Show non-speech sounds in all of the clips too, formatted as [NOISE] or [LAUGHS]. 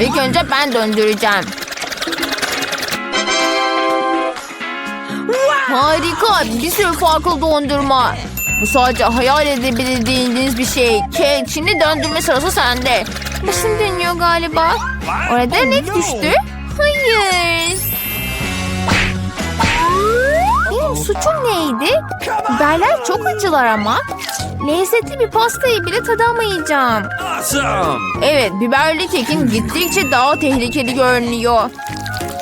İlk önce ben döndüreceğim. Harika. Bir sürü farklı dondurma. Bu sadece hayal edebildiğiniz bir şey. Kek şimdi döndürme sırası sende. Başım dönüyor galiba. Orada ne düştü? Hayır. Benim suçum neydi? Biberler çok acılar ama. Lezzetli bir pastayı bile tadamayacağım. Evet, biberli kekin gittikçe daha tehlikeli görünüyor.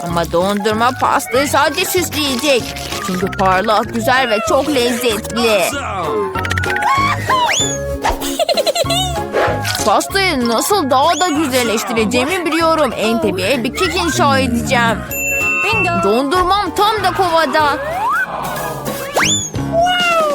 Ama dondurma pastayı sadece süsleyecek. Çünkü parlak, güzel ve çok lezzetli. Pastayı nasıl daha da güzelleştireceğimi biliyorum. En tepeye bir kek inşa edeceğim. Dondurmam tam da kovada.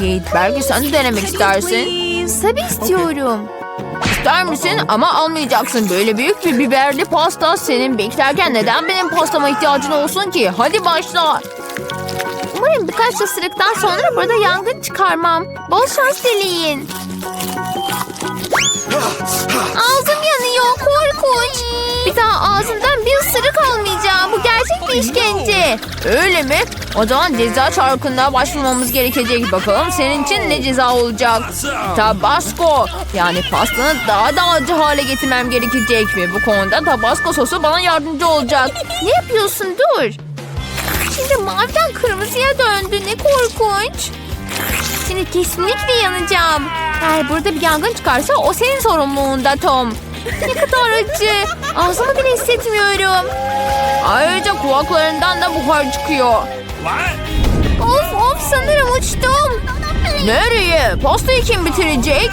Git belki sen de denemek istersin. Tabii istiyorum. İster misin ama almayacaksın. Böyle büyük bir biberli pasta senin beklerken neden benim pastama ihtiyacın olsun ki? Hadi başla. Umarım birkaç ısırıktan sonra burada yangın çıkarmam. Bol şans dileyin. Ağzım yanıyor korkunç. Bir daha ağzımdan bir ısırık almayacağım. Bu gerçek bir işkence. Öyle mi? O zaman ceza çarkına başvurmamız gerekecek. Bakalım senin için ne ceza olacak? Tabasco. Yani pastanı daha da acı hale getirmem gerekecek. Ve bu konuda tabasco sosu bana yardımcı olacak. Ne yapıyorsun? Dur. Şimdi maviden kırmızıya döndü. Ne korkunç. Şimdi kesinlikle yanacağım. Eğer burada bir yangın çıkarsa o senin sorumluluğunda Tom. Ne kadar acı. Ağzımı bile hissetmiyorum. Ayrıca kulaklarından da buhar çıkıyor. Of of sanırım uçtum. Nereye? Pastayı kim bitirecek?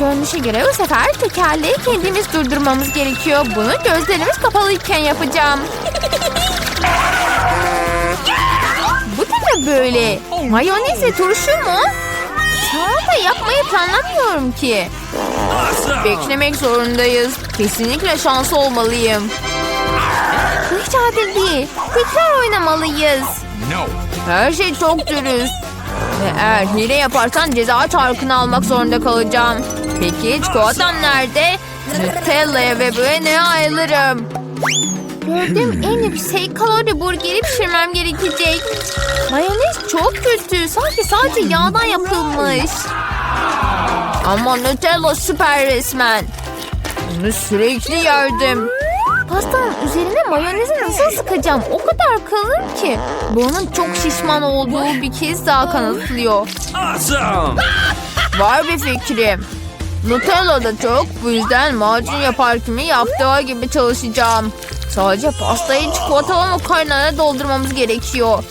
Görünüşe göre bu sefer tekerleği kendimiz durdurmamız gerekiyor. Bunu gözlerimiz kapalıyken yapacağım. Bu da böyle? Mayonez ve turşu mu? Salata yapmayı planlamıyorum ki. Awesome! Beklemek zorundayız. Kesinlikle şanslı olmalıyım. Bu hiç adil değil. Tekrar oynamalıyız. No! Her şey çok dürüst. Ve eğer hile yaparsan ceza çarkını almak zorunda kalacağım. Peki çikolatam nerede? Nutella'ya ve böyle ayrılırım. Gördüğüm en yüksek kalori burgeri pişirmem gerekecek. Mayonez çok kötü. Sanki sadece yağdan yapılmış. Ama Nutella süper resmen. Bunu sürekli yerdim. Pastanın üzerine mayonezi nasıl sıkacağım? O kadar kalın ki. Bunun çok şişman olduğu bir kez daha kanıtlıyor. Awesome! Var bir fikrim. Nutella da çok. Bu yüzden macun yapar kimi yaptığı gibi çalışacağım. Sadece pastayı çikolatalı makarnaya doldurmamız gerekiyor.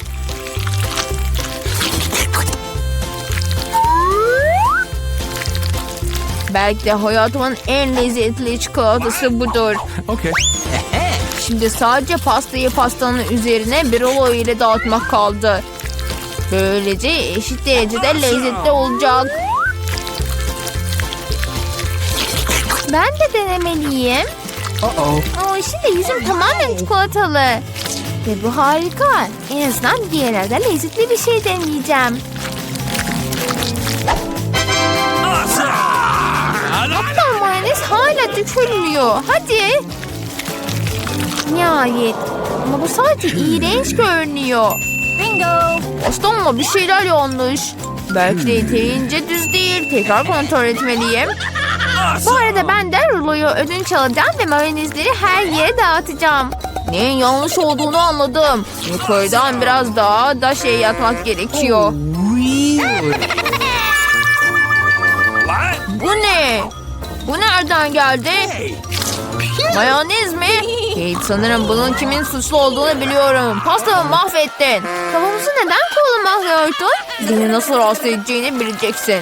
Belki de hayatımın en lezzetli çikolatası budur. Okay. [LAUGHS] Şimdi sadece pastayı pastanın üzerine bir rulo ile dağıtmak kaldı. Böylece eşit derecede lezzetli olacak. Ben de denemeliyim. Uh-oh. Oo, şimdi yüzüm tamamen çikolatalı. Ve bu harika. En azından bir yerlerde lezzetli bir şey deneyeceğim. Hatta mayonez hala dökülmüyor. Hadi. Nihayet. Ama bu sadece iğrenç görünüyor. Bingo. Aslında bir şeyler yanlış. Belki de yeterince düz değil. Tekrar kontrol etmeliyim. Bu arada ben de ruloyu ödünç alacağım ve mayonezleri her yere dağıtacağım. Neyin yanlış olduğunu anladım. Yukarıdan biraz daha da şey yatmak gerekiyor. Bu ne? Bu nereden geldi? Mayonez mi? Kate sanırım bunun kimin suçlu olduğunu biliyorum. Pastamı mahvettin. Kavanozu neden kullanmıyordun? Beni nasıl rahatsız edeceğini bileceksin.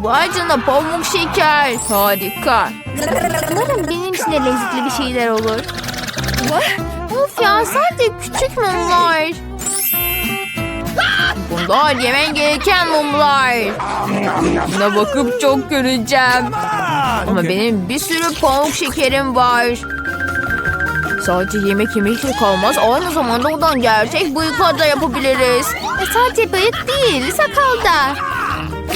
Vay canına pamuk şeker. Harika. Benim için de lezzetli bir şeyler olur. Of ya sadece küçük mumlar. Bunlar yemen gereken mumlar. Buna bakıp çok göreceğim. Ama benim bir sürü pamuk şekerim var. Sadece yemek yemekle kalmaz. Aynı zamanda oradan gerçek bıyıklar da yapabiliriz. Ve sadece bıyık değil, sakal da.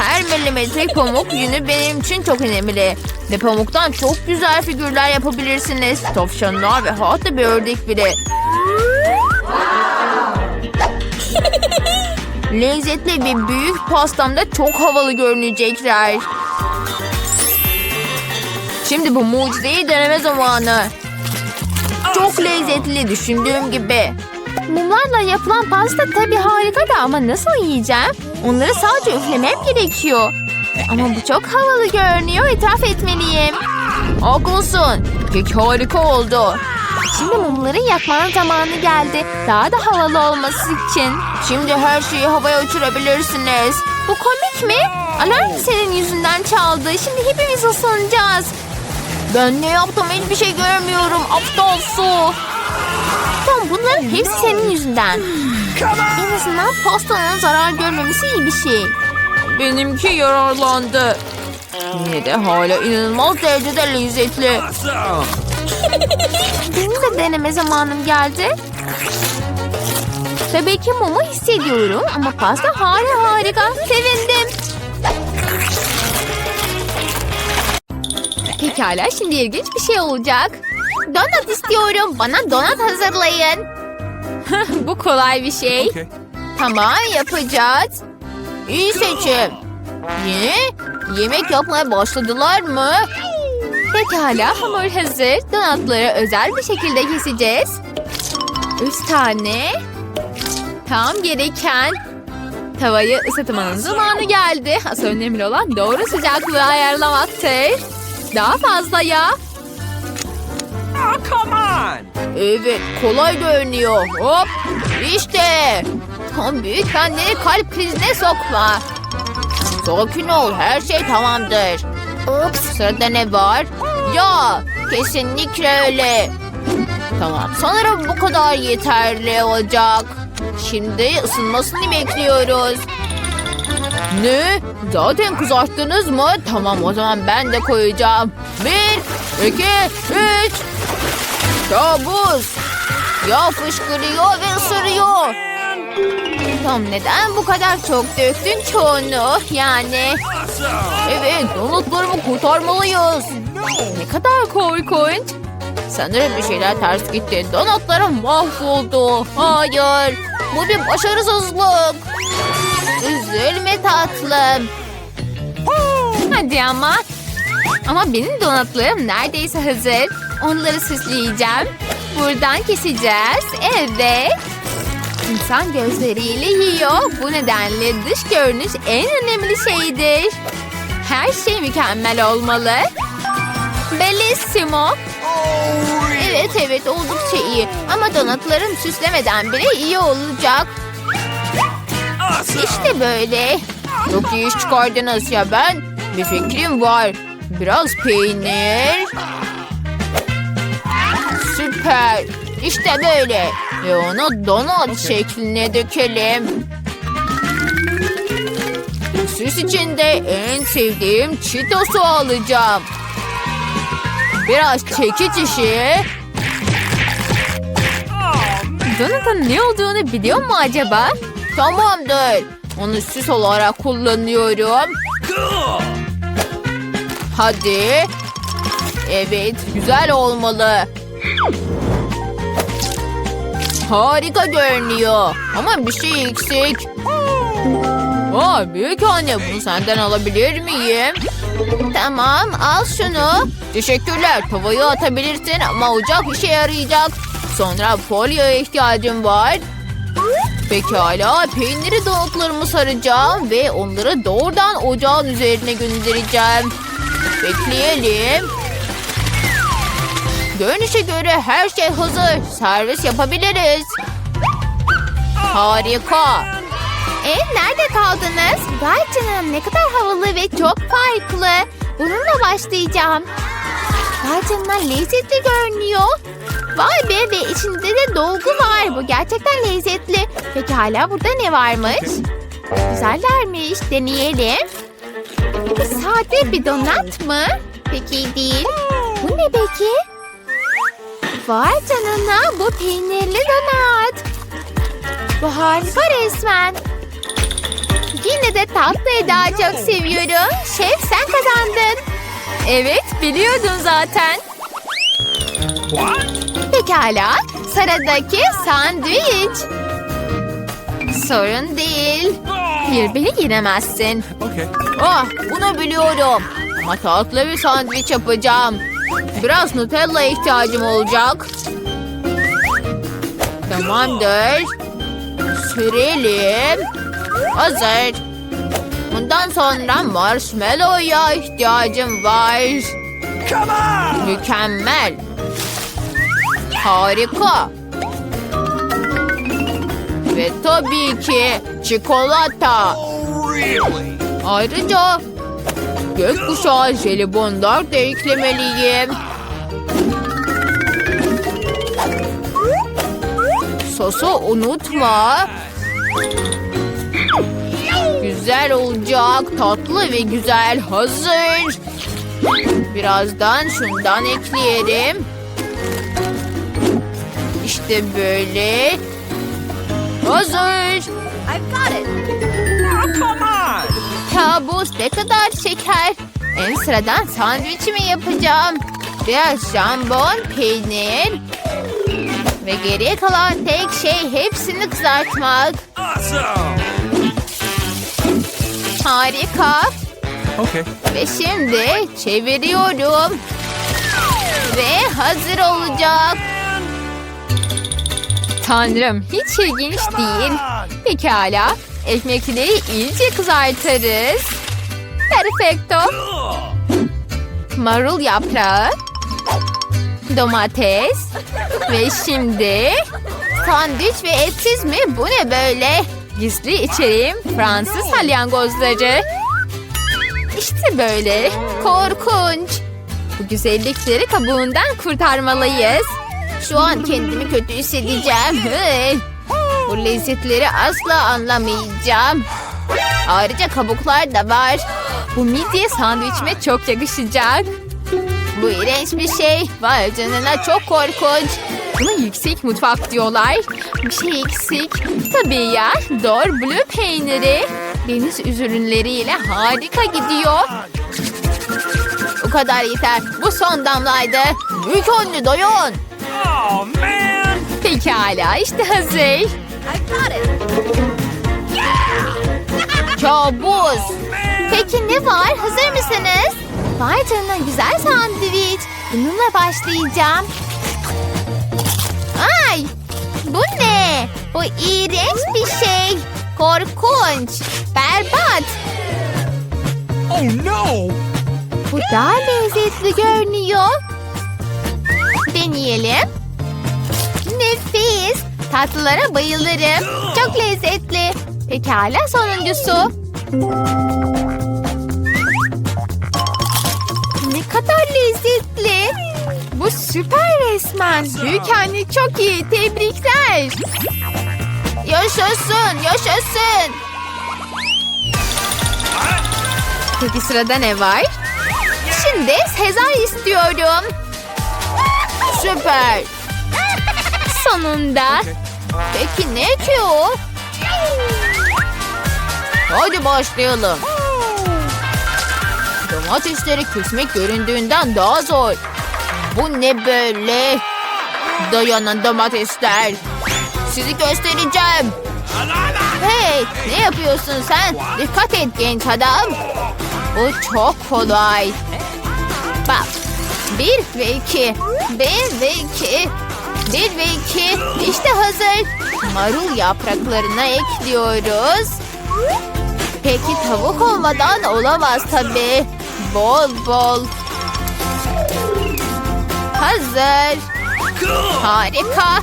Her milimetrik pamuk yünü benim için çok önemli. Ve pamuktan çok güzel figürler yapabilirsiniz. Tavşanlar ve hatta bir ördek bile. [LAUGHS] Lezzetli bir büyük pastamda çok havalı görünecekler. Şimdi bu mucizeyi deneme zamanı. Çok lezzetli düşündüğüm gibi. Mumlarla yapılan pasta tabii harika da ama nasıl yiyeceğim? Onları sadece üflemem gerekiyor. Ama bu çok havalı görünüyor. İtiraf etmeliyim. Haklısın. Kek harika oldu. Şimdi mumları yakmanın zamanı geldi. Daha da havalı olması için. Şimdi her şeyi havaya uçurabilirsiniz. Bu komik mi? Alarm senin yüzünden çaldı. Şimdi hepimiz ısınacağız. Ben ne yaptım hiçbir şey görmüyorum. Aptal su. Tamam bunların hepsi senin yüzünden. En azından pastanın zarar görmemesi iyi bir şey. Benimki yararlandı. Yine de hala inanılmaz derecede lezzetli. [LAUGHS] Benim de deneme zamanım geldi. Tabii ki mumu hissediyorum ama pasta hala harika. Sevindim. Pekala şimdi ilginç bir şey olacak. Donat istiyorum. Bana donat hazırlayın. [LAUGHS] Bu kolay bir şey. Okay. Tamam yapacağız. İyi seçim. Ne? Yemek yapmaya başladılar mı? Pekala hamur hazır. Donatları özel bir şekilde keseceğiz. Üç tane. Tam gereken. Tavayı ısıtmanın zamanı geldi. Asıl önemli olan doğru sıcaklığı ayarlamaktır. Daha fazla yağ. Oh, come on. Evet kolay görünüyor. Hop işte. Tam büyük kendini kalp krizine sokma. Sakin ol her şey tamamdır. Ups sırada ne var? Ya kesinlikle öyle. Tamam sanırım bu kadar yeterli olacak. Şimdi ısınmasını bekliyoruz. Ne? Zaten kızarttınız mı? Tamam o zaman ben de koyacağım. Bir, iki, üç. Kabus. Yağ fışkırıyor ve ısırıyor. Tam neden bu kadar çok döktün çoğunu? Yani evet donutlarımı kurtarmalıyız. Ne kadar korkunç. Sanırım bir şeyler ters gitti. Donutlarım mahvoldu. Hayır. Bu bir başarısızlık. Üzülme tatlım. Hadi ama. Ama benim donatlarım neredeyse hazır. Onları süsleyeceğim. Buradan keseceğiz. Evet. İnsan gözleriyle yiyor. Bu nedenle dış görünüş en önemli şeydir. Her şey mükemmel olmalı. Bellissimo. Evet evet oldukça iyi. Ama donatlarım süslemeden bile iyi olacak. İşte böyle. Çok iyi iş çıkardınız ya ben. Bir fikrim var. Biraz peynir. Süper. İşte böyle. Ve onu donat şekline dökelim. Süs için de en sevdiğim Cheetos'u alacağım. Biraz çekiç işi. Donat'ın ne olduğunu biliyor mu acaba? Tamamdır. Onu süs olarak kullanıyorum. cool. Hadi. Evet, güzel olmalı. Harika görünüyor. Ama bir şey eksik. Aa, büyük anne bunu senden alabilir miyim? Tamam, al şunu. Teşekkürler. Tavayı atabilirsin ama ocak işe yarayacak. Sonra folyoya ihtiyacım var. Pekala, peyniri donutlarımı saracağım ve onları doğrudan ocağın üzerine göndereceğim. Bekleyelim. Görünüşe göre her şey hazır. Servis yapabiliriz. Harika. E nerede kaldınız? Vay canına ne kadar havalı ve çok farklı. Bununla başlayacağım. Vay canına lezzetli görünüyor. Vay be ve içinde de dolgu var. Bu gerçekten lezzetli. Peki hala burada ne varmış? Güzellermiş. Deneyelim. Sade bir donat mı? Peki değil. Bu ne peki? Vay canına bu peynirli donat. Bu harika resmen. Yine de tatlıyı daha çok seviyorum. Şef sen kazandın. Evet biliyordun zaten. What? Pekala. Sıradaki sandviç. Sorun değil. Hayır beni yenemezsin. Okay. Ah bunu biliyorum. Ama tatlı bir sandviç yapacağım. Biraz Nutella ihtiyacım olacak. Tamamdır. Sürelim. Hazır. Bundan sonra marshmallow'a ihtiyacım var. Come on. Mükemmel. Harika. Ve tabii ki çikolata. Ayrıca gökkuşağı jelibonlar da eklemeliyim. Sosu unutma. Güzel olacak. Tatlı ve güzel. Hazır. Birazdan şundan ekleyelim. İşte böyle. Hazır. Come on. Kabus ne kadar şeker. En sıradan sandviçimi yapacağım. Biraz jambon, peynir. Ve geriye kalan tek şey hepsini kızartmak. Awesome. Harika. Okay. Ve şimdi çeviriyorum. Ve hazır olacak. Tanrım hiç ilginç değil. Pekala. Ekmekleri iyice kızartırız. Perfecto. Marul yaprağı, domates ve şimdi sandviç ve etsiz mi? Bu ne böyle? Gizli içeriğim Fransız salyangozları. İşte böyle. Korkunç. Bu güzellikleri kabuğundan kurtarmalıyız. Şu an kendimi kötü hissedeceğim. Bu lezzetleri asla anlamayacağım. Ayrıca kabuklar da var. Bu midye sandviçime çok yakışacak. Bu iğrenç bir şey. Vay canına çok korkunç. Buna yüksek mutfak diyorlar. Bir şey eksik. Tabii ya. Dor blue peyniri. Deniz ürünleriyle harika gidiyor. Bu kadar yeter. Bu son damlaydı. Büyük anne dayan. Oh, man. Pekala işte hazır. Kabus. Man. Peki ne var? Hazır mısınız? Vay canına güzel sandviç. Bununla başlayacağım. Ay! Bu ne? Bu iğrenç bir şey. Korkunç. Berbat. Oh, no. Bu daha lezzetli görünüyor. Deneyelim. Nefis. Tatlılara bayılırım. Çok lezzetli. Pekala sonuncusu. Ne kadar lezzetli. Bu süper resmen. Büyük anne çok iyi. Tebrikler. Yaşasın, yaşasın. Peki sırada ne var? Şimdi Sezar istiyorum. Süper. Sonunda. Peki ne ki o? Hadi başlayalım. Domatesleri kesmek göründüğünden daha zor. Bu ne böyle? Dayanın domatesler. Sizi göstereceğim. Hey ne yapıyorsun sen? Dikkat et genç adam. Bu çok kolay. Bak. Bir ve iki. Bir ve iki. Bir ve iki. İşte hazır. Marul yapraklarına ekliyoruz. Peki tavuk olmadan olamaz tabii. Bol bol. Hazır. Harika.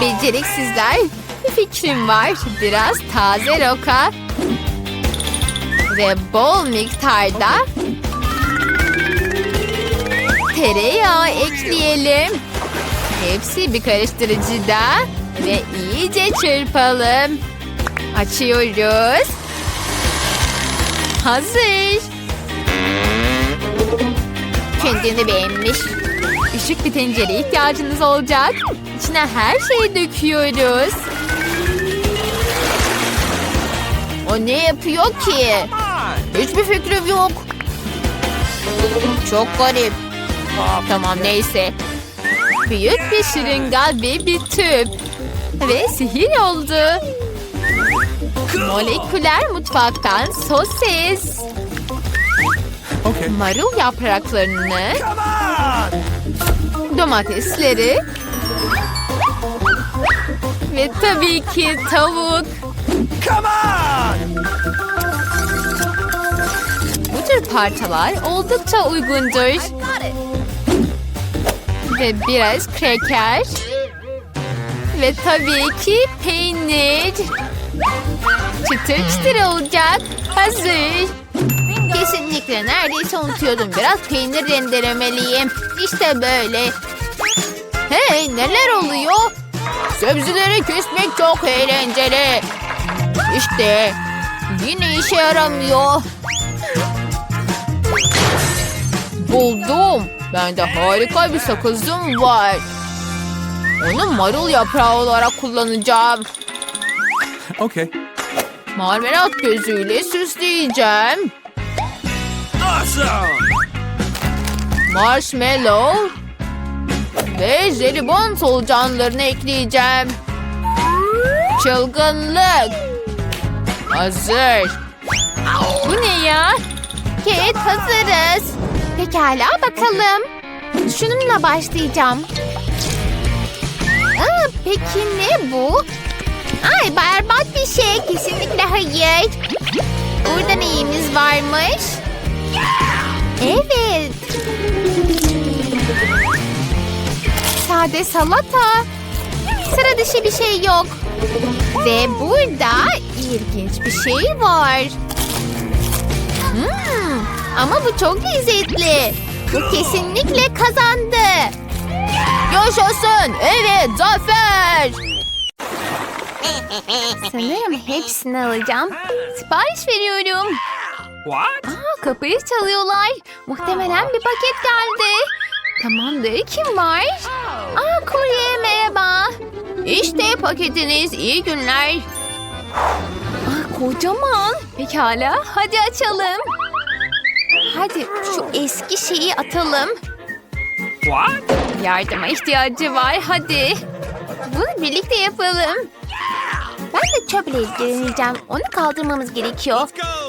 Beceriksizler. Bir fikrim var. Biraz taze roka. Ve bol miktarda tereyağı ekleyelim. Hepsi bir karıştırıcıda ve iyice çırpalım. Açıyoruz. Hazır. Kendini beğenmiş. Küçük bir tencereye ihtiyacınız olacak. İçine her şeyi döküyoruz. O ne yapıyor ki? Hiçbir fikrim yok. Çok garip. Tamam neyse. Büyük bir şırınga ve bir tüp. Ve sihir oldu. Moleküler mutfaktan sosis. Okay. Marul yapraklarını, domatesleri ve tabii ki tavuk. Come on! Bu tür parçalar oldukça uygundur. Ve biraz kreker. Ve tabii ki peynir. Çıtır çıtır olacak. Hazır. Kesinlikle neredeyse unutuyordum. Biraz peynir rendelemeliyim. İşte böyle. Hey neler oluyor? Sebzeleri kesmek çok eğlenceli. İşte yine işe yaramıyor. Buldum. Bende harika bir sakızım var. Onu marul yaprağı olarak kullanacağım. Okay. Marmelat gözüyle süsleyeceğim. Awesome! Marshmallow ve jelibon solucanlarını ekleyeceğim. Çılgınlık. Hazır. Bu ne ya? Kate hazırız. Pekala bakalım. Şununla başlayacağım. Aa, peki ne bu? Ay berbat bir şey. Kesinlikle hayır. Burada neyimiz varmış? Evet. Sade salata. Sıra dışı bir şey yok. Ve burada ilginç bir şey var. Ama bu çok lezzetli. Bu kesinlikle kazandı. Yaşasın. Evet zafer. Sanırım hepsini alacağım. Sipariş veriyorum. What? Aa, kapıyı çalıyorlar. Muhtemelen bir paket geldi. Tamamdır. Kim var? Aa, kurye merhaba. İşte paketiniz. İyi günler. Aa, kocaman. Pekala. Hadi açalım. Hadi şu eski şeyi atalım. What? Yardıma ihtiyacı var. Hadi. Bunu birlikte yapalım. Ben de çöple ilgileneceğim. Onu kaldırmamız gerekiyor.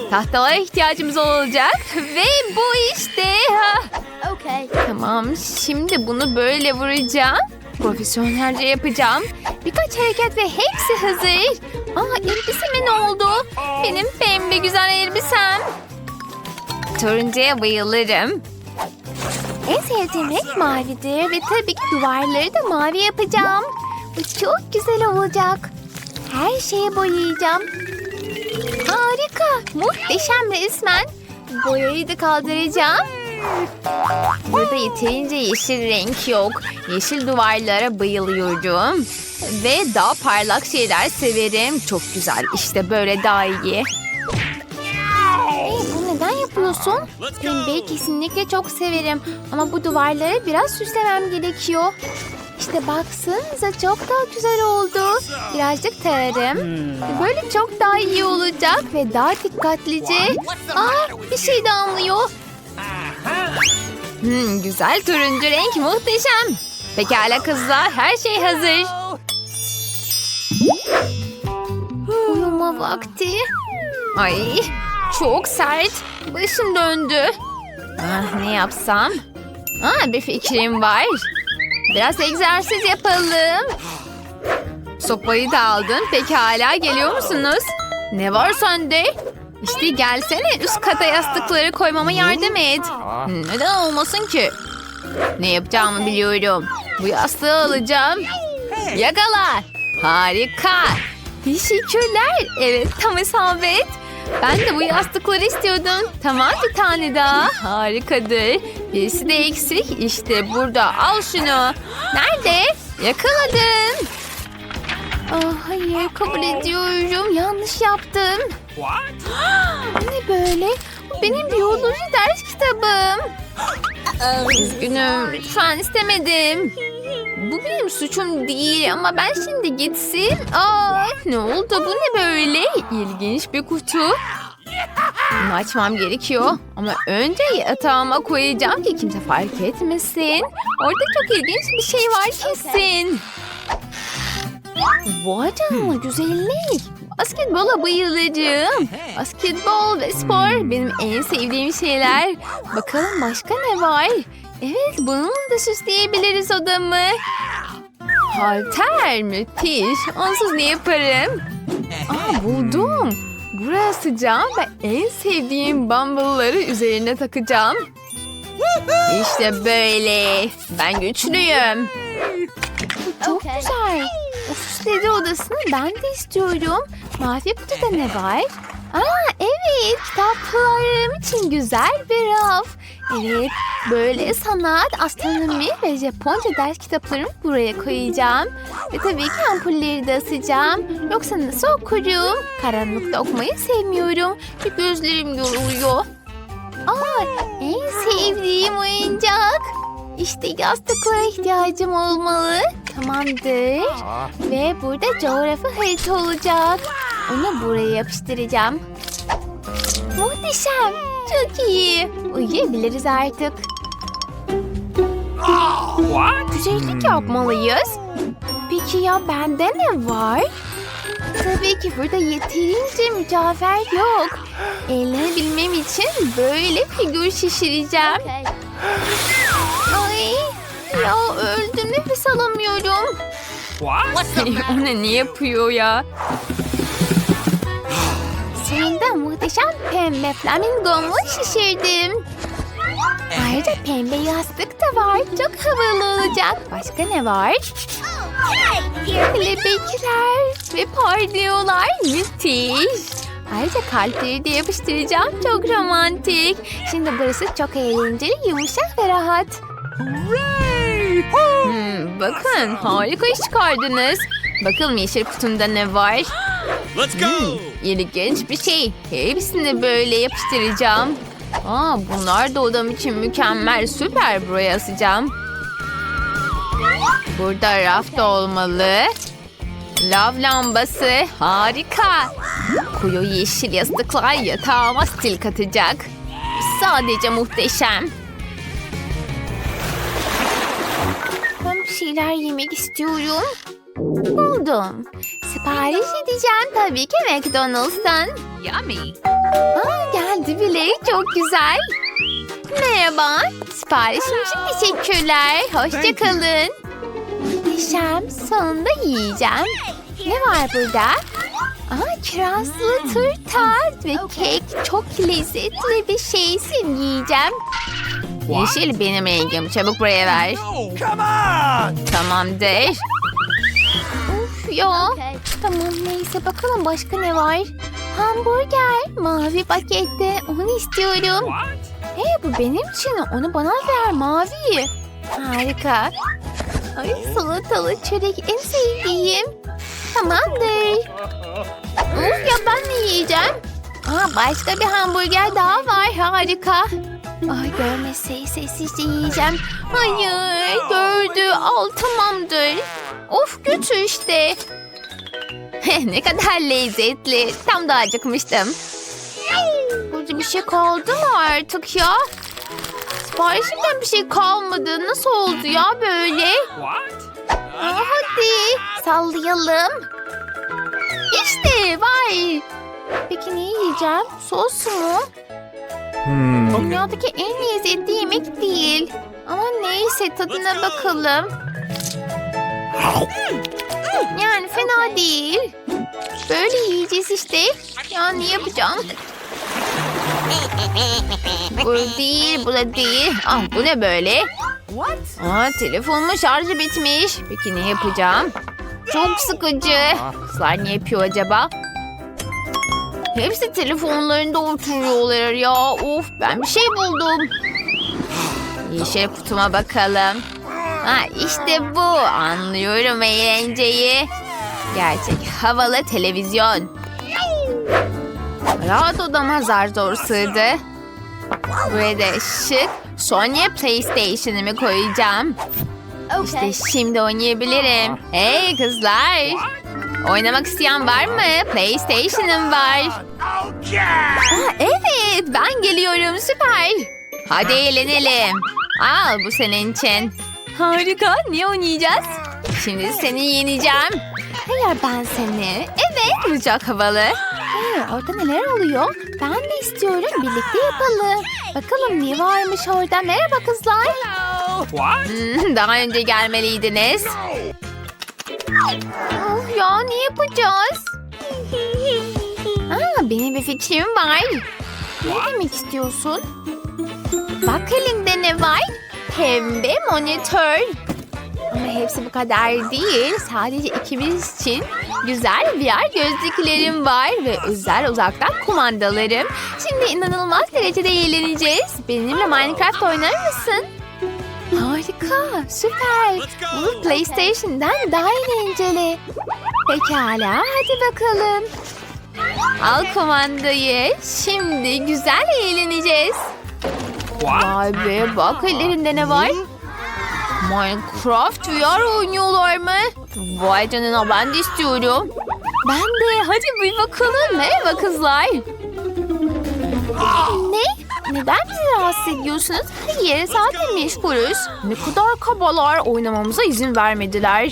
Tahtalara ihtiyacımız olacak. Ve bu işte. Okay. Tamam şimdi bunu böyle vuracağım. Profesyonelce yapacağım. Birkaç hareket ve hepsi hazır. Aa elbiseme ne oldu? Benim pembe güzel elbisem. Turuncuya bayılırım. En sevdiğim renk mavidir ve tabii ki duvarları da mavi yapacağım. Bu çok güzel olacak. Her şeye boyayacağım. Harika, muhteşem resmen. Boyayı da kaldıracağım. Burada yeterince yeşil renk yok. Yeşil duvarlara bayılıyorum. Ve daha parlak şeyler severim. Çok güzel. İşte böyle daha iyi. Neden yapıyorsun? Pembeyi kesinlikle çok severim. Ama bu duvarları biraz süslemem gerekiyor. İşte baksanıza çok daha güzel oldu. Birazcık tararım. Böyle çok daha iyi olacak ve daha dikkatlice. Aa, bir şey damlıyor. Hmm, güzel turuncu renk muhteşem. Pekala kızlar her şey hazır. Uyuma vakti. Ay çok sert. Başım döndü. Ah, ne yapsam? Ah, bir fikrim var. Biraz egzersiz yapalım. Sopayı da aldın. Pekala geliyor musunuz? Ne var sende? İşte gelsene üst kata yastıkları koymama yardım et. Neden olmasın ki? Ne yapacağımı biliyorum. Bu yastığı alacağım. Yakala. Harika. Teşekkürler. Evet tam isabet. Ben de bu yastıkları istiyordum. Tamam bir tane daha. Harikadır. Birisi de eksik. İşte burada. Al şunu. Nerede? Yakaladın. Ah, hayır kabul ediyorum. Yanlış yaptım. [GASPS] Ne böyle? Bu Benim biyoloji ders kitabım. [GASPS] Üzgünüm. Lütfen istemedim. Bu benim suçum değil ama ben şimdi gitsin. Aa, ne oldu? Bu ne böyle? İlginç bir kutu. Bunu açmam gerekiyor. Ama önce yatağıma koyacağım ki kimse fark etmesin. Orada çok ilginç bir şey var kesin. Vay canına güzellik. Basketbola bayılacağım. Basketbol ve spor benim en sevdiğim şeyler. Bakalım başka ne var? Evet bununla da süsleyebiliriz odamı. Halter müthiş. Onsuz ne yaparım? Aa buldum. Buraya asacağım ve en sevdiğim bumble'ları üzerine takacağım. İşte böyle. Ben güçlüyüm. Çok güzel. O süsledi odasını ben de istiyorum. Mavi kutuda ne var? Aa evet kitaplarım için güzel bir raf. Evet böyle sanat, astronomi ve Japonca ders kitaplarımı buraya koyacağım. Ve tabii ki ampulleri de asacağım. Yoksa nasıl okurum? Karanlıkta okumayı sevmiyorum. Ve gözlerim yoruluyor. Aa en sevdiğim oyuncak. İşte yastıklara ihtiyacım olmalı. Tamamdır. Ve burada coğrafi harita olacak. Onu buraya yapıştıracağım. Muhteşem. Çok iyi. Uyuyabiliriz artık. Güzellik yapmalıyız. Peki ya bende ne var? Tabii ki burada yeterince mücevher yok. Eğlenebilmem için böyle figür şişireceğim. Ay ya öldüm nefes alamıyorum. What? o ne, ne yapıyor ya? Sonunda muhteşem pembe flamingomu şişirdim. Ayrıca pembe yastık da var. Çok havalı olacak. Başka ne var? Kelebekler ve parlıyorlar. Müthiş. Ayrıca kalpleri de yapıştıracağım. Çok romantik. Şimdi burası çok eğlenceli, yumuşak ve rahat. Hmm, bakın harika iş çıkardınız. Bakalım yeşil kutumda ne var? Let's go! İlginç bir şey. Hepsini böyle yapıştıracağım. Aa, bunlar da odam için mükemmel. Süper buraya asacağım. Burada raf da olmalı. Lav lambası. Harika. Koyu yeşil yastıklar yatağıma stil katacak. Sadece muhteşem. Ben bir şeyler yemek istiyorum. Buldum. Sipariş edeceğim tabii ki McDonald's'tan. Yummy! Aa, geldi bile. Çok güzel. Merhaba. Siparişim için teşekkürler. Hoşçakalın. Muhteşem. Sonunda yiyeceğim. Ne var burada? Aa, kirazlı turta ve kek çok lezzetli bir şeysin yiyeceğim. Yeşil benim rengim. Çabuk buraya ver. Tamamdır. Of ya. Tamam neyse bakalım başka ne var? Hamburger. Mavi pakette. Onu istiyorum. What? Hey bu benim için. Onu bana ver mavi. Harika. Ay salatalı çörek en sevdiğim. Tamamdır. Uf ya ben ne yiyeceğim? Aa, başka bir hamburger daha var. Harika. Ay görmese sessizce yiyeceğim. Hayır gördü. Al tamamdır. Of götür işte. [LAUGHS] ne kadar lezzetli. Tam da acıkmıştım. Burada bir şey kaldı mı artık ya? Siparişimden bir şey kalmadı. Nasıl oldu ya böyle? Aa, hadi sallayalım. İşte vay. Peki ne yiyeceğim? Sos mu? Dünyadaki en lezzetli yemek değil. Ama neyse tadına bakalım. Yani fena değil. Böyle yiyeceğiz işte. Ya ne yapacağım? Bu değil, bu da değil. Ah bu ne böyle? Aa, telefonumun şarjı bitmiş. Peki ne yapacağım? Çok sıkıcı. Kızlar ne yapıyor acaba? Hepsi telefonlarında oturuyorlar ya. Of ben bir şey buldum. Yeşil kutuma bakalım. Ha işte bu. Anlıyorum eğlenceyi. Gerçek havalı televizyon. Rahat odama zar zor sığdı. Buraya da şık Sony PlayStation'ımı koyacağım. İşte şimdi oynayabilirim. Hey kızlar. Oynamak isteyen var mı? PlayStation'ım var. Aa, evet ben geliyorum süper. Hadi eğlenelim. Al bu senin için. Harika ne oynayacağız? Şimdi seni yeneceğim. Hayır ben seni. Evet çok havalı. Hey, orada neler oluyor? Ben de istiyorum birlikte yapalım. Bakalım ne varmış orada. Merhaba kızlar. What? Hmm, Daha önce gelmeliydiniz. Of ya ne yapacağız? Aa, benim bir fikrim var. Ne demek istiyorsun? Bak elimde ne var? Pembe monitör. Ama hepsi bu kadar değil. Sadece ikimiz için güzel VR gözlüklerim var ve özel uzaktan kumandalarım. Şimdi inanılmaz derecede eğleneceğiz. Benimle Minecraft oynar mısın? Harika, süper. Bunu PlayStation'dan daha eğlenceli. Pekala, hadi bakalım. Al kumandayı. Şimdi güzel eğleneceğiz. Vay be, bak ellerinde ne var? Minecraft VR oynuyorlar mı? Vay canına ben de istiyorum. Ben de. Hadi bir bakalım. Merhaba kızlar. Ne? Neden bizi rahatsız ediyorsunuz? Hayır zaten meşgulüz. Ne kadar kabalar oynamamıza izin vermediler.